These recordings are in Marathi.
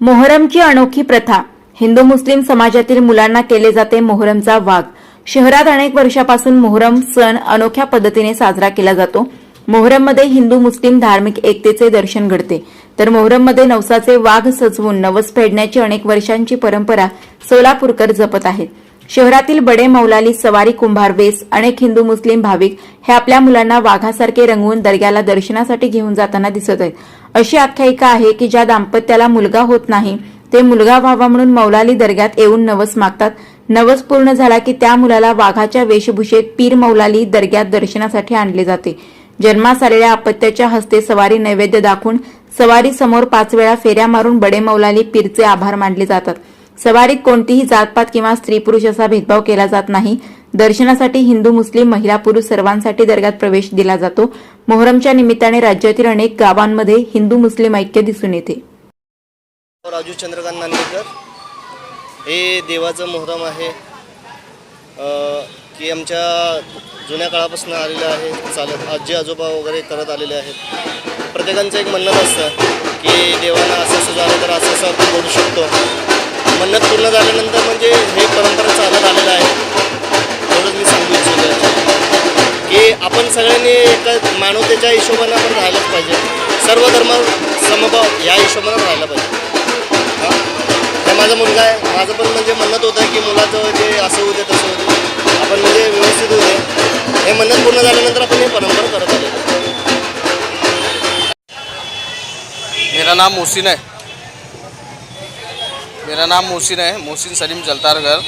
मोहरमची अनोखी प्रथा. हिंदू मुस्लिम समाजातील मुलांना केले जाते मोहरमचा वाघ शहरात अनेक वर्षापासून मोहरम सण अनोख्या पद्धतीने साजरा केला जातो. मोहरममध्ये हिंदू मुस्लिम धार्मिक एकतेचे दर्शन घडते. तर मोहरममध्ये नवसाचे वाघ सजवून नवस फेडण्याची अनेक वर्षांची परंपरा सोलापूरकर जपत आहेत. शहरातील बडे मौलाली सवारी कुंभार वेस अनेक हिंदू मुस्लिम भाविक हे आपल्या मुलांना वाघासारखे रंगवून दर्ग्याला दर्शनासाठी घेऊन जाताना दिसत आहेत. अशी आख्यायिका आहे की ज्या दाम्पत्याला मुलगा होत नाही ते मुलगा व्हावा म्हणून मौलाली दर्ग्यात येऊन नवस मागतात. नवस पूर्ण झाला की त्या मुलाला वाघाच्या वेशभूषेत पीर मौलाली दर्ग्यात दर्शनासाठी आणले जाते. जन्मास आलेल्या अपत्याच्या हस्ते सवारी नैवेद्य दाखवून सवारी समोर पाच वेळा फेऱ्या मारून बडे मौलाली पीरचे आभार मानले जातात. सवारीत कोणतीही जातपात किंवा स्त्री पुरुष असा भेदभाव केला जात नाही. दर्शनासाठी हिंदू मुस्लिम महिला पुरुष सर्वांसाठी दर्ग्यात प्रवेश दिला जातो. मोहरमच्या निमित्ताने राज्यातील अनेक गावांमध्ये हिंदू मुस्लिम ऐक्य दिसून येते. राजू चंद्रकांत नांदेकर हे देवाचं मोहरम आहे. की आमच्या जुन्या काळापासून आलेलं आहे चालत आजी आजोबा वगैरे करत आलेले आहेत. प्रत्येकांचं एक म्हणणं असतं की देवानं असं असं झालं तर असं असं करू शकतो. मन्नत पूर्ण झाल्यानंतर म्हणजे हे परंपरा चालत आलेलं आहे. एवढंच मी सांगू इच्छितो. की आपण सगळ्यांनी एका मानवतेच्या हिशोबानं आपण राहिलंच पाहिजे. सर्व धर्म समभाव या हिशोबानं राहिला पाहिजे. हां? माझा मुलगा आहे. माझं पण म्हणजे म्हणत होतं की मुलाचं जे असं होते तसं होते आपण म्हणजे व्यवस्थित होते हे म्हणत पूर्ण झाल्यानंतर आपण हे परंपरा करत आलो. मेरा नाम मोहसिन आहे. मेरा नाम मोहसिन है मोहसिन सलीम जलतारगर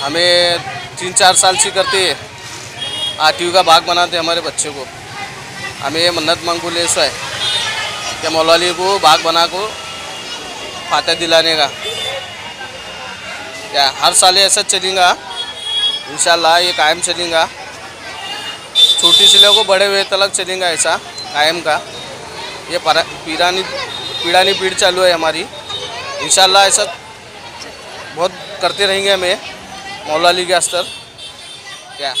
हमें तीन चार साल से करते हैं। का भाग बनाते हैं हमारे बच्चे को। हमें ये मन्नत मांगू ले ऐसा है। कि मौलाली को भाग बना को फातह दिलाने का। क्या हर साल ऐसा चलेगा? इंशाल्लाह ये कायम चलेगा। छोटी से को बड़े हुए तलक चलेगा ऐसा कायम का। ये परा पीरानी पीड़ानी पीढ़ चालू है हमारी। इंशाल्लाह ऐसा बहुत करते रहेंगे हमें मौलाली के अस्तर। क्या?